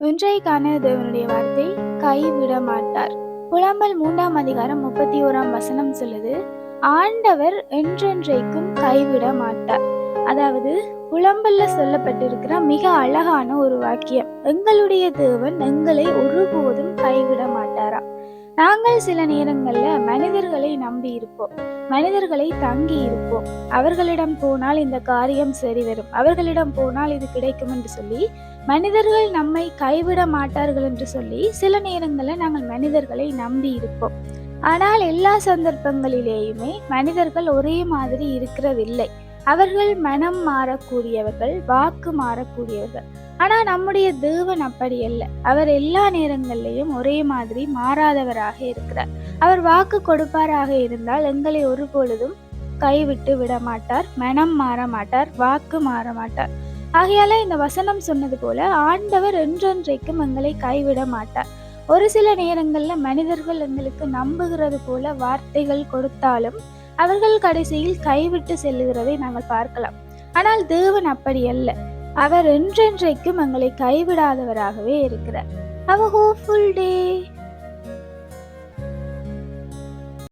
இன்றைக்கான தேவனுடைய வார்த்தை கைவிட மாட்டார் புலம்பல் மூன்றாம் அதிகாரம் முப்பத்தி ஓராம் வசனம் சொல்லுது ஆண்டவர் என்றென்றைக்கும் கைவிட மாட்டார் அதாவது புலம்பல்ல சொல்லப்பட்டிருக்கிற மிக அழகான ஒரு வாக்கியம். எங்களுடைய தேவன் எங்களை ஒருபோதும் கைவிட மாட்டார் நாங்கள் சில நேரங்கள்ல மனிதர்களை நம்பி இருப்போம். மனிதர்களை தங்கி இருப்போம். அவர்களிடம் போனால் இந்த காரியம் சரி வரும். அவர்களிடம் போனால் இது கிடைக்கும் என்று சொல்லி மனிதர்கள் நம்மை கைவிட மாட்டார்கள் என்று சொல்லி சில நேரங்களில் நாங்கள் மனிதர்களை நம்பி இருப்போம். ஆனால் எல்லா சந்தர்ப்பங்களிலேயுமே மனிதர்கள் ஒரே மாதிரி இருக்கிறதில்லை. அவர்கள் மனம் மாறக்கூடியவர்கள் வாக்கு மாறக்கூடியவர்கள். ஆனால் நம்முடைய தேவன் அப்படி அல்ல. அவர் எல்லா நேரங்கள்லையும் ஒரே மாதிரி மாறாதவராக இருக்கிறார். அவர் வாக்கு கொடுப்பாராக இருந்தால் எங்களை ஒரு பொழுதும் கைவிட்டு விட மாட்டார் மனம் மாற மாட்டார் வாக்கு மாற மாட்டார். ஆகையால இந்த வசனம் சொன்னது போல ஆண்டவர் என்றென்றைக்கும் எங்களை கைவிட மாட்டார். ஒரு சில நேரங்கள்ல மனிதர்கள் எங்களுக்கு நம்புகிறது போல வார்த்தைகள் கொடுத்தாலும் அவர்கள் கடைசியில் கைவிட்டு செல்லுகிறதை நாங்கள் பார்க்கலாம். ஆனால் தேவன் அப்படி அல்ல. அவர் என்றென்றைக்கும் எங்களை கைவிடாதவராகவே இருக்கிறார். அவ ஹோப்ஃபுல் டே